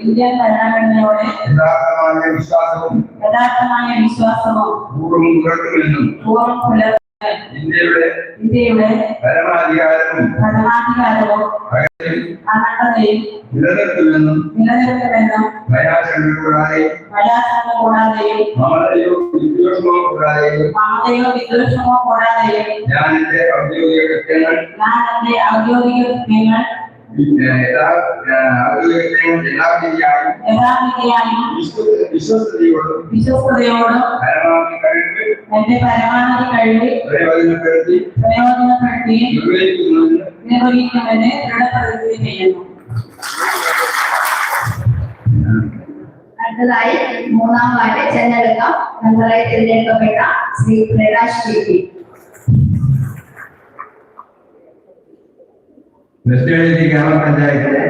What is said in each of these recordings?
Indian ഭരണഘടനയോട് യഥാർത്ഥമായ വിശ്വാസവും യഥാർത്ഥമായ വിശ്വാസവും പൂർവം പുലർത്തുമെന്നും പൂർവം പുലർത്താൻ ഇന്ത്യയുടെ ഇന്ത്യയുടെ പരമാധികാരവും അഖണ്ഡതയും അഖണ്ഡതയും നിലനിർത്തുമെന്നും നിലനിർത്തുമെന്നും ഭയാശങ്ക കൂടാതെ ഭയാസംഗം കൂടാതെയും മമതയോ വിദ്വേഷമോ കൂടാതെയും മമതയോ വിദ്വേഷമോ കൂടാതെയും ഞാൻ എന്റെ ഔദ്യോഗിക കൃത്യങ്ങൾ ഞാൻ എന്റെ ഔദ്യോഗിക കൃത്യങ്ങൾ യഥാവിധിയായും യഥാവിധിയായും വിശ്വ- വിശ്വസ്തയോടും വിശ്വസ്തയോടും പരമാവധി കഴിവ് എന്റെ പരമാവധി കഴിവ് പ്രയോജനപ്പെടുത്തി പ്രയോജനപ്പെടുത്തി നിർവഹിക്കുമെന്ന് നിർവഹിക്കുമെന്ന് ദൃഢപ്രതിജ്ഞ ചെയ്യുന്നു. അടുത്തതായി മൂന്നാം വാർഡ് ചെന്നടുക്കം മെമ്പറായി തിരഞ്ഞെടുക്കപ്പെട്ട ശ്രീ പ്രകാശ് ടി പി വെസ്റ്റേണി ഗ്രാമപഞ്ചായത്തിലെ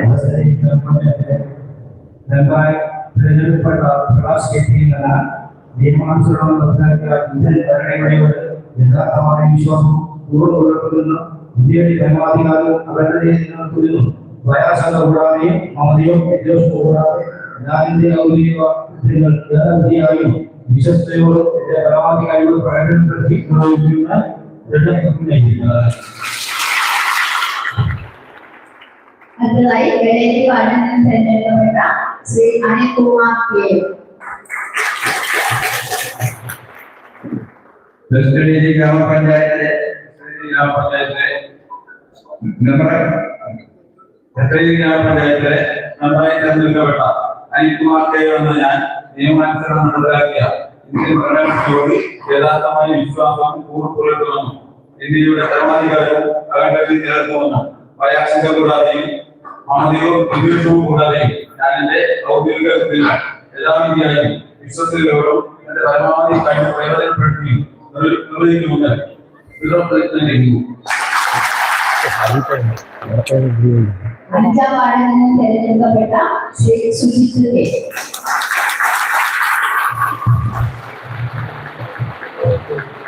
മെമ്പറായി തിരഞ്ഞെടുക്കപ്പെട്ട പ്രകാശ് കെ പി എന്ന നിയമാനുസരണം നടപ്പിലാക്കിയ ഇന്ത്യൻ ഭരണഘടനയോട് യഥാർത്ഥമായ വിശ്വാസം പൂർവ്വം പുലർത്തുന്ന ഇന്ത്യയുടെ പരമാധികാരവും അഖണ്ഡതയെ നിലനിർത്തുന്നു പ്രയാസങ്ങൾ കൂടാതെയും മമതയോ വിദ്വേഷമോ കൂടാതെ ഞാൻ എന്റെ ഔദ്യോഗിക കൃത്യങ്ങൾ യഥാവിധിയായും വിശ്വസ്തയോട് എന്റെ പരമാധികാരിയോട് പ്രകടനപ്പെടുത്തി നിർവഹിക്കുന്ന Adelaide Creative Arts Center Kamera, Sri Anikumar K. दस्तरी जी ग्राम पंचायत है दस्तरी ग्राम पंचायत है नंबर दस्तरी ग्राम पंचायत है हमारे तंत्र का बेटा अनिल कुमार के और मैं नियम आंसर हम बता दिया इनके बड़ा जोड़ी ज़्यादा समय विश्वास हम पूर्ण पूर्ण करना इनके जो धर्माधिकारी अगर कभी तेरा तो ना वयासिका बुरा नहीं മമതയോ വിദ്വേഷവും കൂടാതെയും ഞാൻ എന്റെ ഔദ്യോഗിക കൃത്യങ്ങൾ എല്ലാവിധിയായും വിശ്വസികളോടും എന്റെ പരമാവധി കഴിവ് പ്രയോജനപ്പെടുത്തുകയും നിർവ- നിർവഹിക്കുമെന്ന് ദൃഢപ്രതിജ്ഞ ചെയ്യുന്നു. അഞ്ചാം വാർഡിൽ നിന്ന് തിരഞ്ഞെടുക്കപ്പെട്ട ശ്രീ സുജിത്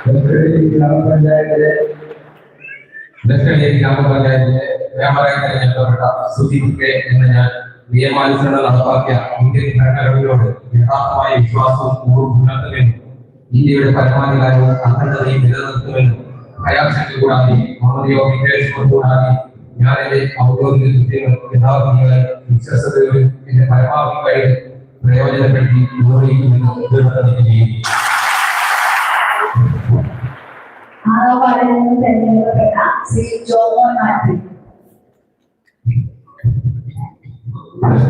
വെസ്റ്റേണി ഗ്രാമപഞ്ചായത്തിലെ ഗ്രാമപഞ്ചായത്തിലെ വ്യാപാരി തെരഞ്ഞെടുക്കപ്പെട്ട സുജിത് കെ എന്ന ഞാൻ നിയമാനുസരണം നടപ്പാക്കിയ ഇന്ത്യൻ ഭരണഘടനയോട് യഥാർത്ഥമായ വിശ്വാസവും പൂർവ്വം പുലർത്തുമെന്നും ഇന്ത്യയുടെ പരമാധികാരവും അഖണ്ഡതയും നിലനിർത്തുമെന്നും ഭയാശങ്ക കൂടാതെ മമതയോ വിദ്വേഷമോ കൂടാതെ ഞാൻ എന്റെ ഔദ്യോഗിക കൃത്യങ്ങൾ യഥാർത്ഥങ്ങളെ വിശ്വസതയോടും എന്റെ പരമാവധി കഴിവ് പ്രയോജനപ്പെടുത്തി നിർവഹിക്കുമെന്ന് ദൃഢപ്രതിജ്ഞ ചെയ്യുന്നു ആറാം വാർഡിൽ നിന്ന് തിരഞ്ഞെടുക്കപ്പെട്ട ശ്രീ ജോമോൻ മാത്യു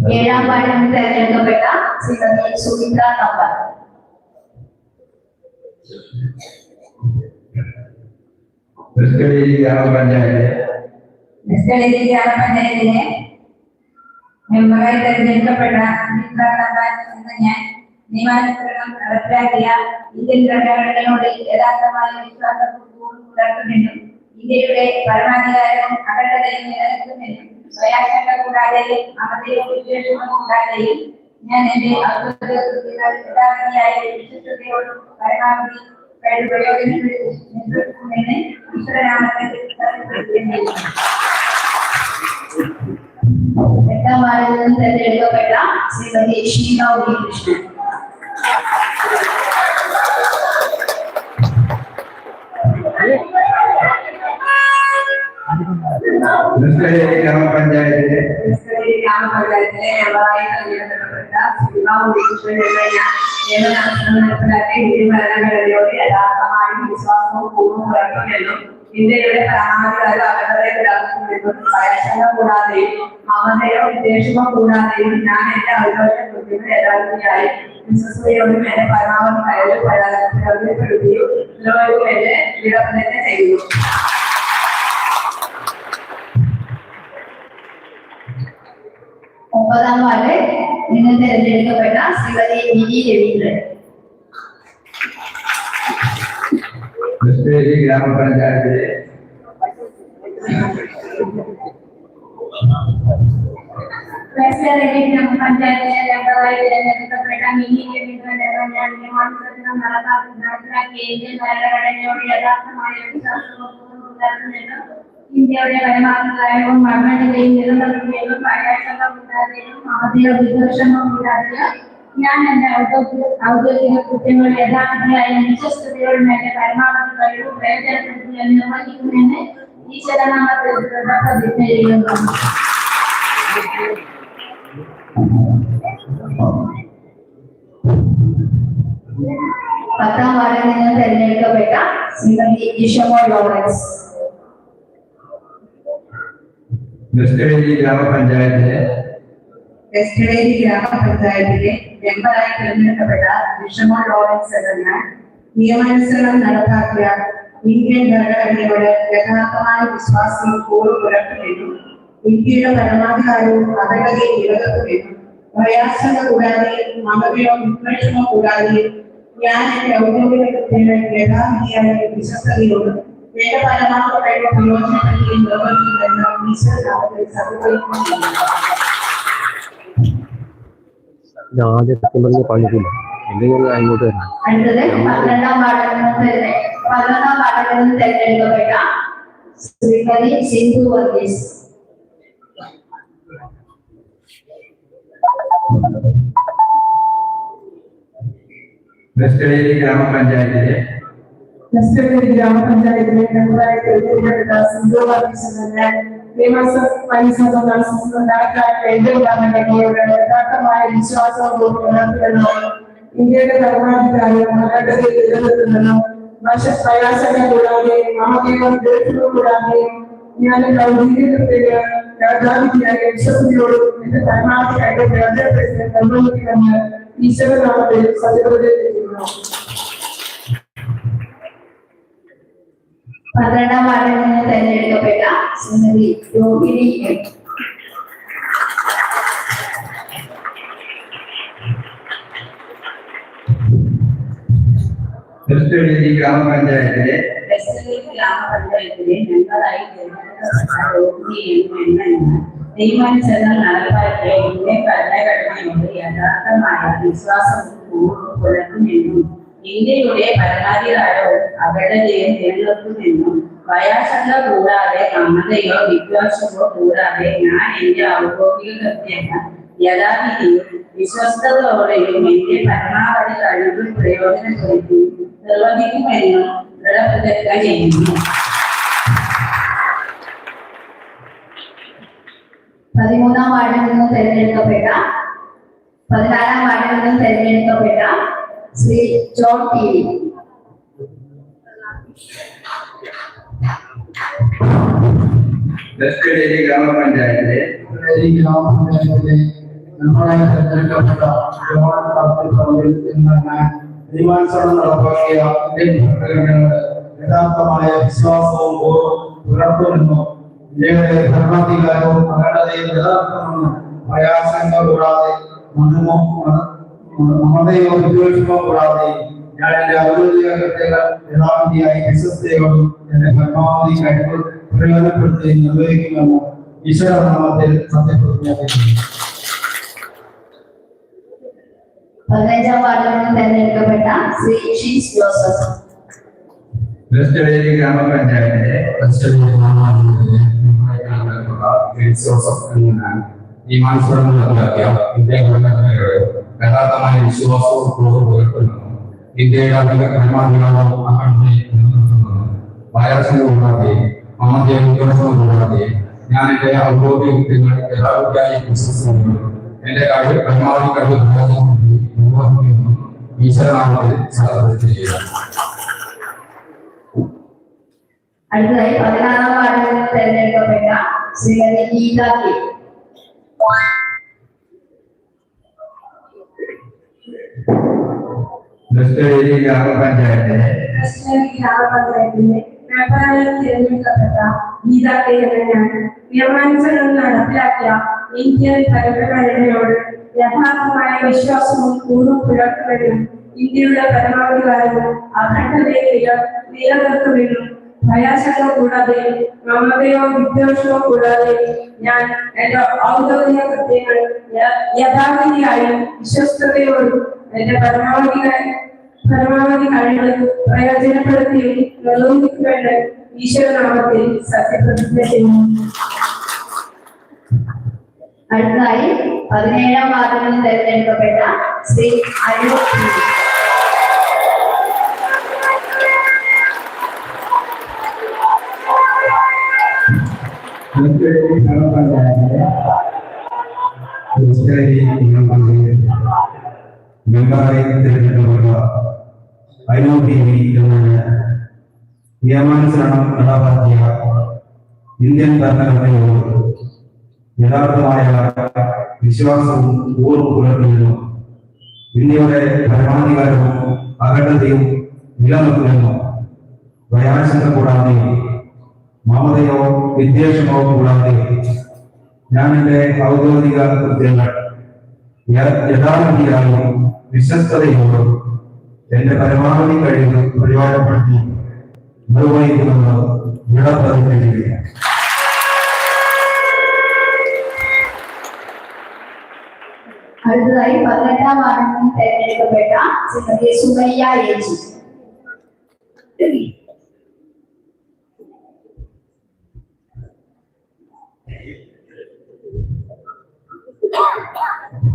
പ്രയാസങ്ങൾ കൂടാതെ വിദ്വേഷവും ഒന്നും കൂടാതെ എന്റെ ഓരോരുത്തരുടെ വിശ്വാസം വിശ്വാസത്തോടെ കഴിവ് ഇന്ത്യക്ക് ഈശ്വരനാഥം നൽകുന്നു ഏഴാം വാർഡിൽ നിന്ന് തിരഞ്ഞെടുക്കപ്പെട്ട ശ്രീമതി സുമിത്ര തമ്പർ വെസ്റ്റേണി ഗ്രാമപഞ്ചായത്തിലെ വെസ്റ്റേലി ഗ്രാമപഞ്ചായത്തിലെ മെമ്പറായി തെരഞ്ഞെടുക്കപ്പെട്ട സുമിത്ര തമ്പാൻ എന്ന ഞാൻ നിയമാനുസരണം നടപ്പിലാക്കിയ ഇന്ത്യൻ ഭരണഘടനയോട് ഇന്ത്യയുടെ പരമാധികാരവും അഖണ്ഡതയും നിലനിർത്തുമെന്നും സ്വയാശങ്ക കൂടാതെയും അമതയോ വിദ്വേഷമോ കൂടാതെയും ഞാൻ എന്റെ യഥാർത്ഥിയായ വിശ്വസ്തയോടും പരമാവധി പ്രയോജനപ്പെടുത്തുമെന്ന് ഈശ്വരനാമത്തിൽ എട്ടാം വാർഡിൽ നിന്ന് തിരഞ്ഞെടുക്കപ്പെട്ട ശ്രീമതി ഷീല ഉണ്ണികൃഷ്ണൻ ഗ്രാമപഞ്ചായത്തിലെ ഗ്രാമപഞ്ചായത്തിലെ മെമ്പറായി തെരഞ്ഞെടുക്കപ്പെട്ട എന്ന നിയമനാശനം നടപ്പിലാക്കിയ ഇന്ത്യൻ ഭരണഘടനയോട് യഥാർത്ഥമായും വിശ്വാസവും പൂർവം പുലർത്തുമെന്നും ഇന്ത്യയുടെ പരമാധികാരം അകലത്തെ പുലർത്തുമെന്നും പരക്ഷണ കൂടാതെയും മമതയോ വിദ്വേഷമോ കൂടാതെയും ഞാൻ എന്റെ ഔദ്യോഗിക കൃത്യങ്ങൾ യഥാർത്ഥിയായി വിശ്വസതയോടും എന്റെ പരമാവധി കഴിവ് പ്രയോജനപ്പെടുത്തുകയും ലോകമെന്നെ വിടപെടുന്ന ചെയ്യുന്നു. ஒன்பதாம் வார்டு நிமிர்ந்து எழுந்தெடுக்கப்பட்ட சிவதி நிதி ரவீந்திரன். கிருஷ்ணகிரி கிராம பஞ்சாயத்து. கிருஷ்ணகிரி கிராம பஞ்சாயத்து நபராய் தேர்ந்தெடுக்கப்பட்ட ഇന്ത്യയുടെ പരമാധികാരവും ഭരണഘടനയും നിലനിർത്തുകയും പരാജയം കൂടാതെയും ആദ്യ വിദർശനം കൂടാതെ ഞാൻ എന്റെ ഔദ്യോഗിക ഔദ്യോഗിക കൃത്യങ്ങൾ യഥാർത്ഥത്തിലായ വിശ്വസ്തയോടും എന്റെ പരമാവധി കഴിവ് പ്രയോജനപ്പെടുത്തി നിർവഹിക്കുമെന്ന് ഈശ്വരനാമത്തിൽ പ്രതിജ്ഞ ചെയ്യുന്നു. പത്താം വാർഡിൽ നിന്ന് തെരഞ്ഞെടുക്കപ്പെട്ട ശ്രീമതി ഇഷമോ ലോറൻസ്. ബത്തേരി ഗ്രാമപഞ്ചായത്തിലെ വെസ്റ്റേരി ഗ്രാമപഞ്ചായത്തിലെ മെമ്പറായി തിരഞ്ഞെടുക്കപ്പെട്ട വിഷമോ ലോറൻസ് എന്ന ഞാൻ നിയമാനുസരണം നടപ്പാക്കിയ ഇന്ത്യൻ ഭരണഘടനയോട് യഥാർത്ഥമായ വിശ്വാസവും കൂറും പുലർത്തുമെന്നും ഇന്ത്യയുടെ പരമാധികാരവും അഖണ്ഡതയും നിലനിർത്തുമെന്നും പ്രയാസങ്ങൾ കൂടാതെ മമതയോ വിദ്വേഷമോ കൂടാതെ ഞാൻ എന്റെ ഔദ്യോഗിക കൃത്യങ്ങൾ യഥാവിധിയായ വിശ്വസ്തയോടും എന്റെ പരമാവധി കഴിവ് പ്രയോജനപ്പെടുത്തുകയും നിർവഹിക്കുമെന്ന് ഈശ്വരനാമത്തിൽ സത്യപ്പെടുത്തുന്നു ഞാൻ ആദ്യം സത്യം പറഞ്ഞ് പറഞ്ഞിട്ടില്ല എന്തെങ്കിലും അങ്ങോട്ട് വരണം അടുത്തത് പന്ത്രണ്ടാം വാർഡിൽ നിന്ന് തിരഞ്ഞെ- പന്ത്രണ്ടാം വാർഡിൽ നിന്ന് തിരഞ്ഞെടുക്കപ്പെട്ട ശ്രീമതി സിന്ധു വർഗീസ് ബത്തേരി ഗ്രാമപഞ്ചായത്തിലെ വെസ്റ്റേരി ഗ്രാമപഞ്ചായത്തിലെ മെമ്പറായി തിരഞ്ഞെടുക്കപ്പെട്ട സിന്ധു വർഗീസിനെ നിയമസഭ ഭരണഘടനയോട് യഥാർത്ഥമായ വിശ്വാസവും പുലർത്തുമെന്നും ഇന്ത്യയുടെ ഭരണാധികാരിയും ഭരണഘടനയിൽ നിലനിർത്തുമെന്നും ഭാഷ പ്രയാസങ്ങൾ കൂടാതെ മമതയും ദേഷ്യവും കൂടാതെ ഞാൻ ഔദ്യോഗികത്തിന് യാഥാവിധിയായ വിശ്വസനയോടും എന്റെ കഴിവ് പ്രയോജനപ്പെടുത്തി നിർവഹിക്കുമെന്ന് ഈശ്വരനാമത്തിൽ സത്യപ്രതിജ്ഞ ചെയ്യുന്നു. പന്ത്രണ്ടാം വാർഡിൽ നിന്ന് തിരഞ്ഞെടുക്കപ്പെട്ട ശ്രീമതി രോഹിണി എം ബത്തേരി ഗ്രാമപഞ്ചായത്തിലെ വെസ്റ്റേരി ഗ്രാമപഞ്ചായത്തിലെ മെമ്പറായി തിരഞ്ഞെടുക്കപ്പെട്ട രോഗി എന്ന ഞാൻ നിയമാനുസരണം നടപ്പാക്കിയ ഇന്ത്യൻ ഭരണഘടനയോട് യഥാർത്ഥമായ വിശ്വാസവും കൂറും പുലർത്തുമെന്നും ഇന്ത്യയുടെ പരമാധികാരവും അഖണ്ഡതയും നിലനിർത്തുമെന്നും വയാശങ്ക കൂടാതെ മമതയോ വിദ്വേഷമോ കൂടാതെ ഞാൻ എന്റെ ഔദ്യോഗിക കൃത്യങ്ങൾ യഥാവിധിയും വിശ്വസ്തയോടെയും എന്റെ പരമാവധി കഴിവ് പ്രയോജനപ്പെടുത്തി നിർവഹിക്കുമെന്നും ദൃഢപ്രതിജ്ഞ ചെയ്യുന്നു. പതിമൂന്നാം വാർഡിൽ നിന്നും തെരഞ്ഞെടുക്കപ്പെട്ട പതിനാലാം വാർഡിൽ നിന്നും തിരഞ്ഞെടുക്കപ്പെട്ട Shri John T V Bathery ഗ്രാമപഞ്ചായത്തിലെ ഈ ഗ്രാമപഞ്ചായത്തിലെ മെമ്പറായി തെരഞ്ഞെടുക്കപ്പെട്ട ജോൺ കാർത്തിക് പൗരിൽ എന്ന ഞാൻ തീരുമാനിച്ചോളം നടപ്പാക്കിയ ഇന്ത്യൻ ഭരണഘടനയോട് യഥാർത്ഥമായ വിശ്വാസവും ബോധവും പുലർത്തുമെന്നും ഇന്ത്യയുടെ ഭരണാധികാരവും അഖണ്ഡതയും നിലനിർത്തുമെന്നും പ്രയാസങ്ങൾ കൂടാതെ മതമോ മമതയോ വിദ്വേഷമോ കൂടാതെ ഞാൻ എന്റെ ഔദ്യോഗിക കൃത്യങ്ങൾ യഥാവിധിയായി വിശ്വസ്തയോടും എന്റെ പരമാവധി കഴിവ് പ്രയോജനപ്പെടുത്തി നിർവഹിക്കുമെന്ന് ഈശ്വരനാമത്തിൽ സത്യപ്രതിജ്ഞ പതിനഞ്ചാം വാർഡിൽ നിന്ന് തിരഞ്ഞെടുക്കപ്പെട്ട ശ്രീ ഷീസ് ജോസഫ്. ബത്തേരി ഗ്രാമപഞ്ചായത്തിലെ നിയമാനുസരണം നടപ്പാക്കിയ ഇന്ത്യൻ ഭരണഘടനയോട് യഥാർത്ഥമായ വിശ്വാസവും പൂർവം പുലർത്തുന്നു ഇന്ത്യയുടെ അധിക പരമാധികാരവും അഖണ്ഡതയും നിലനിർത്തുന്നു വൈറസിന്റെ കൂടാതെ മമതയെ വിദ്വേഷവും കൂടാതെ ഞാൻ എന്റെ ഔദ്യോഗിക കൃത്യങ്ങൾ യഥാർത്ഥമായി വിശ്വസിക്കുന്നു എന്റെ കഴിവ് പരമാവധി കഴിവ് പ്രയോജനപ്പെടുത്തി നിർവഹിക്കുന്നു ഈശ്വരനാമത്തിൽ സദാപ്രതിജ്ഞ ചെയ്യുന്നു അടുത്തതായി പതിനാറാം വാർഡിൽ നിന്ന് തിരഞ്ഞെടുക്കപ്പെട്ട ശ്രീമതി ഗീത കെ ബത്തേരി ഗ്രാമപഞ്ചായത്തിലെ വെസ്റ്റേരി ഗ്രാമപഞ്ചായത്തിലെ മെമ്പറായി തിരഞ്ഞെടുക്കപ്പെട്ട ഗീത കെ എന്ന ഞാൻ നിയമാനുസരണം നടപ്പിലാക്കിയ ഇന്ത്യൻ ഭരണഘടനയോട് യഥാർത്ഥമായ വിശ്വാസവും കൂറും പുലർത്തുമെന്നും ഇന്ത്യയുടെ പരമാധികാരവും അഖണ്ഡതയും നിലനിർത്തുമെന്നും ഭയാശങ്ക കൂടാതെ മമതയോ വിദ്വേഷമോ കൂടാതെ ഞാൻ എന്റെ ഔദ്യോഗിക കൃത്യങ്ങൾ യഥാവിധിയായും വിശ്വസ്തയോടും എന്റെ പരമാവധി പരമാവധി കഴിവ് പ്രയോജനപ്പെടുത്തി നിർവഹിക്കേണ്ട ഈശ്വരനാമത്തിൽ സത്യപ്രതിജ്ഞ ചെയ്യുന്നു. അടുത്തതായി പതിനേഴാം വാർഡിൽ തെരഞ്ഞെടുക്കപ്പെട്ട ശ്രീ അരുൺ പി. മുൻകഴി ഗ്രാമപഞ്ചായത്തിലെ ക്രിസ്ത്യനി ഗ്രാമപഞ്ചായത്ത് മെമ്പറായി തിരഞ്ഞെടുക്കപ്പെട്ട ഐനോ ടി വി എന്ന നിയമാനുസരണം നടപ്പാക്കിയ ഇന്ത്യൻ ഭരണഘടനയോട് യഥാർത്ഥമായ വിശ്വാസവും ഊർവ് പുലർത്തുമെന്നും ഇന്ത്യയുടെ പരമാധികാരവും അഖണ്ഡതയും നിലനിർത്തുമെന്നും ഭയാശങ്ക കൂടാതെ മമതയോ വിദ്വേഷമോ കൂടാതെ ഞാൻ എന്റെ ഔദ്യോഗിക കൃത്യങ്ങൾ യഥാർത്ഥിയായും വിശ്വസ്തയോടും എന്റെ പരമാവധി കഴിവ് പ്രയോജനപ്പെടുത്തി നിർവഹിക്കുമെന്ന് ദൃഢപ്രതിജ്ഞ ചെയ്യുക അടുത്തതായി പതിനെട്ടാം വാർഡിൽ തെരഞ്ഞെടുക്കപ്പെട്ട ശ്രീമതി സുമയ്യ ഏജി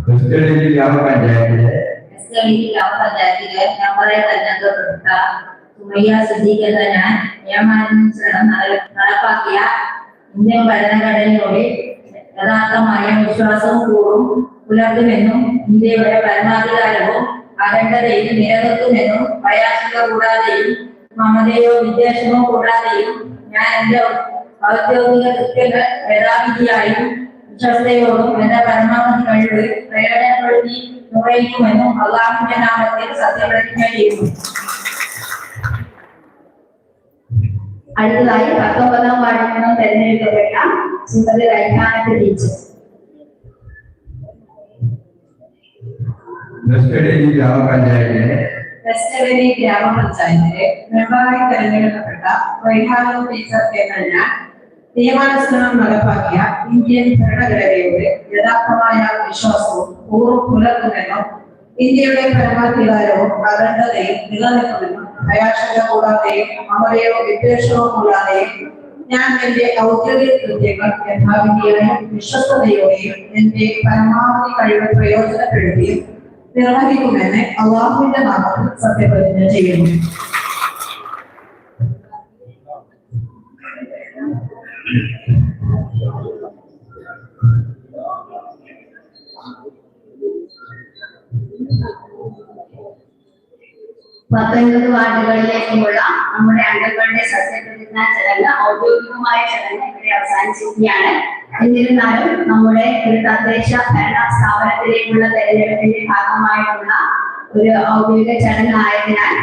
ക്രിസ്ത്യനി ഗ്രാമപഞ്ചായത്തിലെ എസ്എൽഇ ഗ്രാമപഞ്ചായത്തിലെ മെമ്പറെ തെരഞ്ഞെടുക്കപ്പെട്ട സുമയ്യ സിദ്ദീഖ് എന്ന ഞാൻ നിയമാനുസരണം നട- നടപ്പാക്കിയ ഇന്ത്യൻ ഭരണഘടനയോട് യഥാർത്ഥമായ വിശ്വാസവും കൂറും പുലർത്തുമെന്നും ഇന്ത്യയുടെ പരമാധികാരവും അഖണ്ഡതയും നിലനിർത്തുമെന്നും ഭയാശങ്ക കൂടാതെയും മമതയോ വിദ്വേഷമോ കൂടാതെയും ഞാൻ എന്റെ ഔദ്യോഗിക കൃത്യങ്ങൾ യഥാവിധിയായും വിശ്വസ്തയോടും എന്റെ പരമാവധി കഴിവ് പ്രയോജനപ്പെടുത്തി നിർവഹിക്കുമെന്നും അള്ളാഹുവിന്റെ നാമത്തിൽ സത്യപ്രതിജ്ഞ ചെയ്യുന്നു അടുത്തതായി പത്തൊമ്പതാം വാർഡിൽ നിന്നും തെരഞ്ഞെടുക്കപ്പെട്ട ശ്രീമതി റൈഹാനത്ത് ടീച്ചർ ക്രിസ്ത്യനി ഗ്രാമപഞ്ചായത്തിലെ വെസ്റ്റവേലി ഗ്രാമപഞ്ചായത്തിലെ മെമ്പറായി തെരഞ്ഞെടുക്കപ്പെട്ട റൈഹാനു ടീച്ചർ എന്ന ഞാൻ നിയമാനുസരണം നടപ്പാക്കിയ ഇന്ത്യൻ ഭരണഘടനയുടെ യഥാർത്ഥമായ വിശ്വാസവും പൂർവം പുലർത്തുമെന്നും ഇന്ത്യയുടെ പരമാധികാരവും അഖണ്ഡതയും നിലനിൽക്കുമെന്നും ഭയാശങ്ക കൂടാതെയും അമരയോ വിദ്വേഷമോ കൂടാതെയും ഞാൻ എന്റെ ഔദ്യോഗിക കൃത്യങ്ങൾ യഥാവിധിയായും വിശ്വസ്തയോടെയും എന്റെ പരമാവധി കഴിവ് പ്രയോജനപ്പെടുത്തിയും നിർവഹിക്കുമെന്ന് അള്ളാഹുവിന്റെ നാമത്തിൽ സത്യപ്രതിജ്ഞ ചെയ്യുന്നു. പത്തൊൻപത് വാർഡുകളിലേക്കുമുള്ള നമ്മുടെ അംഗങ്ങളുടെ സത്യപ്രതിജ്ഞാ ചടങ്ങ് ഔദ്യോഗികമായ ചടങ്ങ് ഇവിടെ അവസാനിച്ചിരിക്കുകയാണ്. എന്നിരുന്നാലും നമ്മുടെ ഒരു തദ്ദേശ ഭരണ സ്ഥാപനത്തിലേക്കുള്ള തെരഞ്ഞെടുപ്പിന്റെ ഭാഗമായിട്ടുള്ള ഒരു ഔദ്യോഗിക ചടങ്ങായതിനാൽ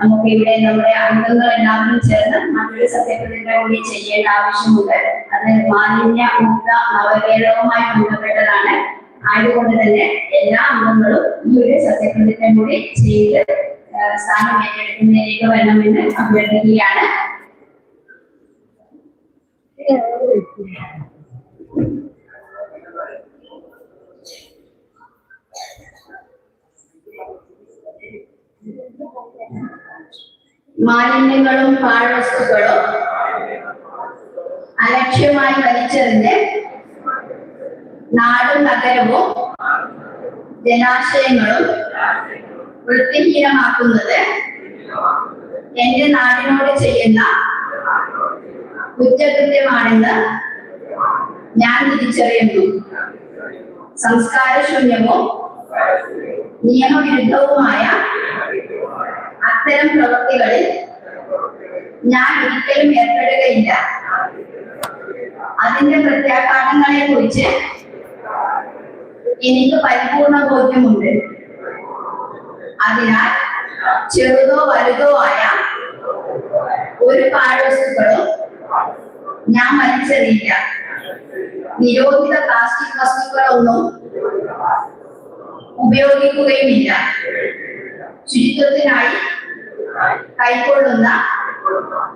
നമുക്ക് ഇവിടെ നമ്മുടെ അംഗങ്ങൾ എല്ലാവരും ചേർന്ന് മറ്റൊരു സത്യപ്രതിജ്ഞ കൂടി ചെയ്യേണ്ട ആവശ്യമുണ്ട്. അത് മാലിന്യ മുക്ത നവകേരളവുമായി ബന്ധപ്പെട്ടതാണ്. ആയതുകൊണ്ട് തന്നെ എല്ലാ അംഗങ്ങളും ഈ ഒരു സത്യപ്രതിജ്ഞ കൂടി ചെയ്ത് സ്ഥാനം ഏറ്റെടുക്കുന്നതിലേക്ക് വരണമെന്ന് അഭ്യർത്ഥിക്കുകയാണ്. മാലിന്യങ്ങളും പാഴ്വസ്തുക്കളും അലക്ഷ്യമായി വലിച്ചെറിഞ്ഞ് നാടും നഗരവും ജലാശയങ്ങളും വൃത്തിഹീനമാക്കുന്നത് എന്റെ നാടിനോട് ചെയ്യുന്ന കുറ്റകൃത്യമാണെന്ന് ഞാൻ തിരിച്ചറിയുന്നു. സംസ്കാരശൂന്യവും നിയമവിരുദ്ധവുമായ അത്തരം പ്രവൃത്തികളിൽ ഞാൻ ഒരിക്കലും ഏർപ്പെടുകയില്ല. അതിന്റെ പ്രത്യാഘാതങ്ങളെ കുറിച്ച് എനിക്ക് പരിപൂർണ ബോധ്യമുണ്ട്. അതിനാൽ ചെറുതോ വലുതോ ആയ ഒരു പാഴ്വസ്തുക്കളും ഞാൻ വലിച്ചെറിയില്ല. നിരോധിത പ്ലാസ്റ്റിക് വസ്തുക്കളൊന്നും ഉപയോഗിക്കുകയുമില്ല ശുചിത്വത്തിനായി കൈക്കൊള്ളുന്ന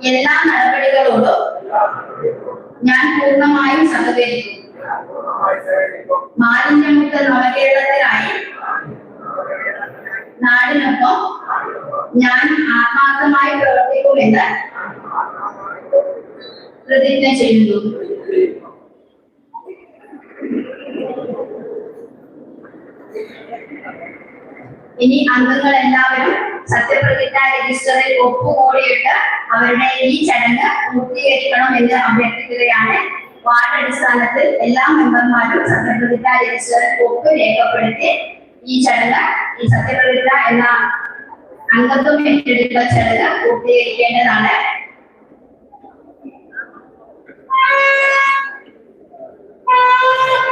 എല്ലാ നടപടികളോടും ഞാൻ പൂർണമായും സഹകരിക്കും. മാലിന്യമുക്ത നവകേരളത്തിനായി നാടിനൊപ്പം ഞാൻ ആത്മാർത്ഥമായി പ്രവർത്തിക്കുമെന്ന് പ്രതിജ്ഞ ചെയ്യുന്നു. ഇനി അംഗങ്ങൾ എല്ലാവരും സത്യപ്രതിജ്ഞ രജിസ്റ്ററിൽ ഒപ്പുകൂടിയിട്ട് അവരുടെ ഈ ചടങ്ങ് പൂർത്തീകരിക്കണം എന്ന് അഭ്യർത്ഥിക്കുകയാണ്. വാർഡ് അടിസ്ഥാനത്തിൽ എല്ലാ മെമ്പർമാരും സത്യപ്രതിജ്ഞ രജിസ്റ്ററിൽ ഒപ്പ് രേഖപ്പെടുത്തി ഈ ചടങ്ങ് ഈ സത്യപ്രതിജ്ഞ എന്ന അംഗത്വം ഏറ്റെടുക്കുന്ന ചടങ്ങ് പൂർത്തീകരിക്കേണ്ടതാണ്. കൊച്ചിങ്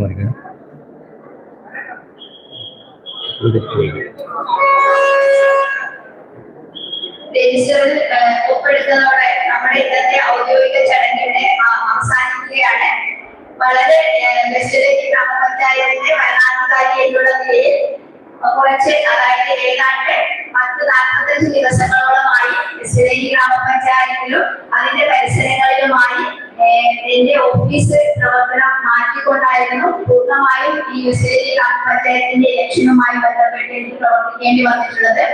പറയുന്നത് രജിസ്റ്ററിൽ ഏഹ്, ഒപ്പെടുത്തതോടെ നമ്മുടെ ഇന്നത്തെ ഔദ്യോഗിക ചടങ്ങിന്റെ വളരെ വെസ്റ്റലേക്ക് ഗ്രാമപഞ്ചായത്തിന്റെ ഭരണാധികാരി നിലയിൽ കുറച്ച് അതായത് ഏതാണ്ട് പത്ത് നാൽപ്പത്തഞ്ച് ദിവസങ്ങളോളമായി വെസ്റ്റലേക്ക് ഗ്രാമപഞ്ചായത്തിലും അതിന്റെ പരിസരങ്ങളിലുമായി എന്റെ ഓഫീസ് പ്രവർത്തനം മാറ്റിക്കൊണ്ടായിരുന്നു പൂർണമായും ഈ വെസ്റ്റേജ് ഗ്രാമപഞ്ചായത്തിന്റെ ഇലക്ഷനുമായി ബന്ധപ്പെട്ട് എനിക്ക് പ്രവർത്തിക്കേണ്ടി വന്നിട്ടുള്ളത്.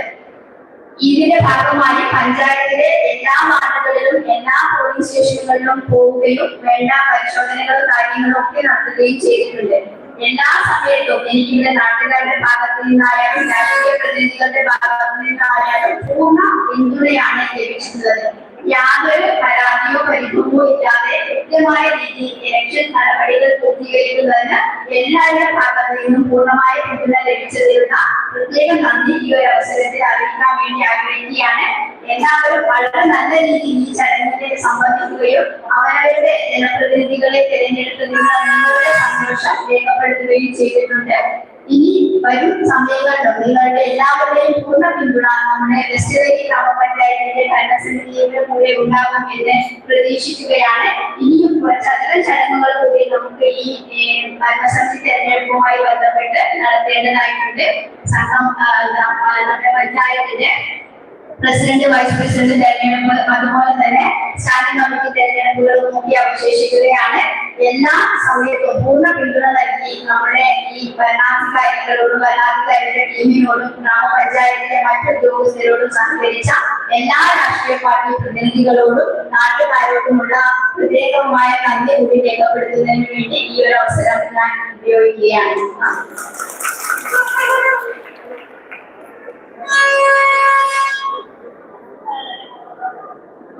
ഇതിന്റെ ഭാഗമായി പഞ്ചായത്തിലെ എല്ലാ വാർഡുകളിലും എല്ലാ പോലീസ് സ്റ്റേഷനുകളിലും പോവുകയും വേണ്ട പരിശോധനകളും കാര്യങ്ങളും ഒക്കെ നടത്തുകയും ചെയ്തിട്ടുണ്ട്. എല്ലാ സമയത്തും എനിക്ക് ഇവിടെ നാട്ടുകാരുടെ ഭാഗത്തു നിന്നായാലും രാഷ്ട്രീയ പ്രതിനിധികളുടെ ഭാഗത്തു നിന്നായാലും പൂർണ്ണ പിന്തുണയാണ് ലഭിച്ചിട്ടുള്ളത് യാതൊരു പരാതിയോ പരിഭവമോ ഇല്ലാതെ കൃത്യമായ രീതിയിൽ ഇലക്ഷൻ നടപടികൾ പൂർത്തീകരിക്കുന്നതിന് എല്ലാവരുടെ ഭാഗത്തു നിന്നും പൂർണമായ പിന്തുണ ലഭിച്ചതിലുള്ള പ്രത്യേകം നന്ദി ഈ ഒരു അവസരത്തിൽ അറിയിക്കാൻ വേണ്ടി ആഗ്രഹിക്കുകയാണ്. എല്ലാവരും വളരെ നല്ല രീതിയിൽ ഈ ചടങ്ങിനെ സംബന്ധിക്കുകയും അവരവരുടെ ജനപ്രതിനിധികളെ തിരഞ്ഞെടുത്തതിനുള്ള നിങ്ങളുടെ സന്തോഷം രേഖപ്പെടുത്തുകയും ചെയ്തിട്ടുണ്ട്. ഇനി വരും സമയങ്ങളിലും നിങ്ങളുടെ എല്ലാവരുടെയും പൂർണ പിന്തുണ നമ്മുടെ വെസ്റ്റേരി ഗ്രാമപഞ്ചായത്തിന്റെ ഭരണസമിതിയുടെ കൂടെ ഉണ്ടാകും എന്ന് പ്രതീക്ഷിക്കുകയാണ്. ഇനിയും കുറച്ചധികം ചടങ്ങുകൾ കൂടി നമുക്ക് ഈ ഭരണസമിതി തെരഞ്ഞെടുപ്പുമായി ബന്ധപ്പെട്ട് നടത്തേണ്ടതായിട്ടുണ്ട്. സംഘം നമ്മുടെ പഞ്ചായത്തിന്റെ പ്രസിഡന്റ് വൈസ് പ്രസിഡന്റ് തെരഞ്ഞെടുപ്പ് അതുപോലെ തന്നെ സ്റ്റാൻഡിംഗ് കമ്മിറ്റി തെരഞ്ഞെടുപ്പുകൾ നോക്കി അവശേഷിക്കുകയാണ്. എല്ലാ സമയത്തും പൂർണ പിന്തുണ നൽകി നമ്മുടെ ഈ ഭരണാധികാരികളോടും ഭരണാധികാരികളുടെ ടീമിനോടും ഗ്രാമപഞ്ചായത്തിലെ മറ്റു ഉദ്യോഗസ്ഥരോടും സഹകരിച്ച എല്ലാ രാഷ്ട്രീയ പാർട്ടി പ്രതിനിധികളോടും നാട്ടുകാരോടുമുള്ള പ്രത്യേകമായ നന്ദി കൂടി രേഖപ്പെടുത്തുന്നതിന് വേണ്ടി ഈ ഒരു അവസരം ഞാൻ ഉപയോഗിക്കുകയാണ്. കാവിലെടു കാവിലെടു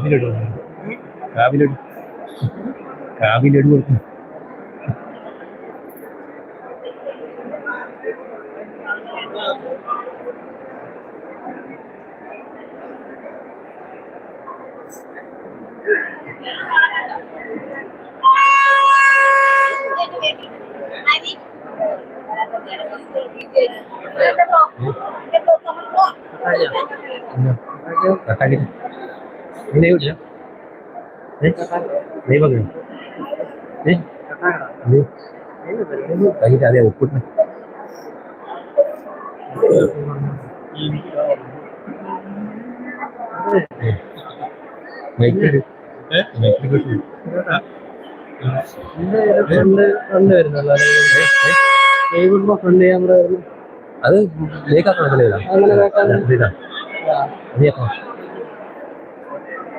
काफी लड्डू काफी लड्डू काफी eh ini ദൈവങ്ങൾ അതെ വരുന്നു അത് പറ്റില്ല. അങ്ങനെ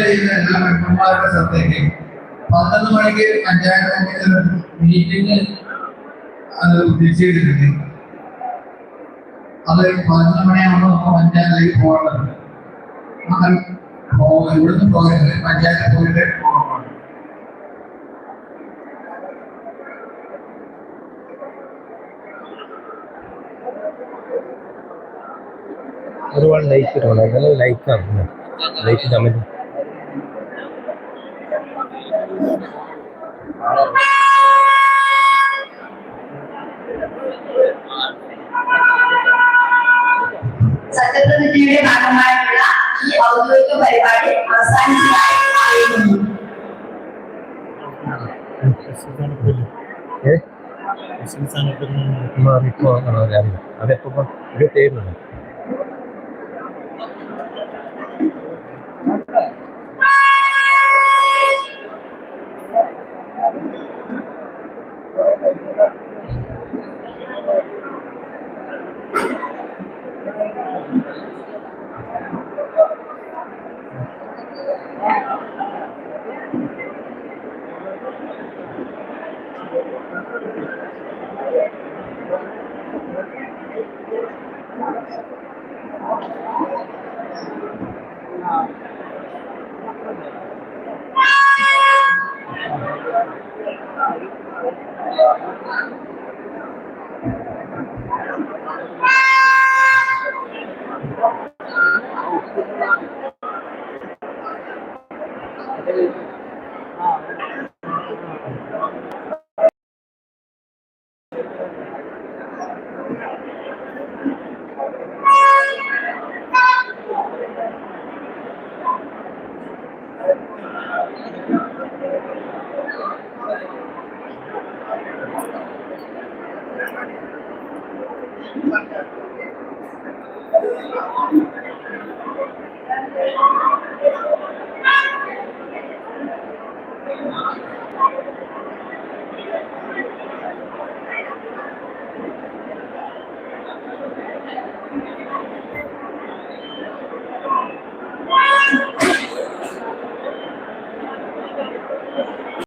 ചെയ്യുന്ന എല്ലാ മെമ്പർമാരുടെ ശ്രദ്ധയ്ക്ക് പന്ത്രണ്ട് മണിക്ക് പഞ്ചായത്ത് ഓഫീസിൽ മീറ്റിംഗ് അത് അത് പതിനൊന്ന് മണിയാകുമ്പോൾ നമ്മൾ പഞ്ചായത്തിലേക്ക് പോകേണ്ടത്. പോ- ഇവിടുന്ന് പോകരുത്. പഞ്ചായത്തിൽ പോയിട്ട് പോകണം. ഒരുപാട് ലൈക്ക് ഇടണം ലൈക്ക് ആണ്. Like comment statement.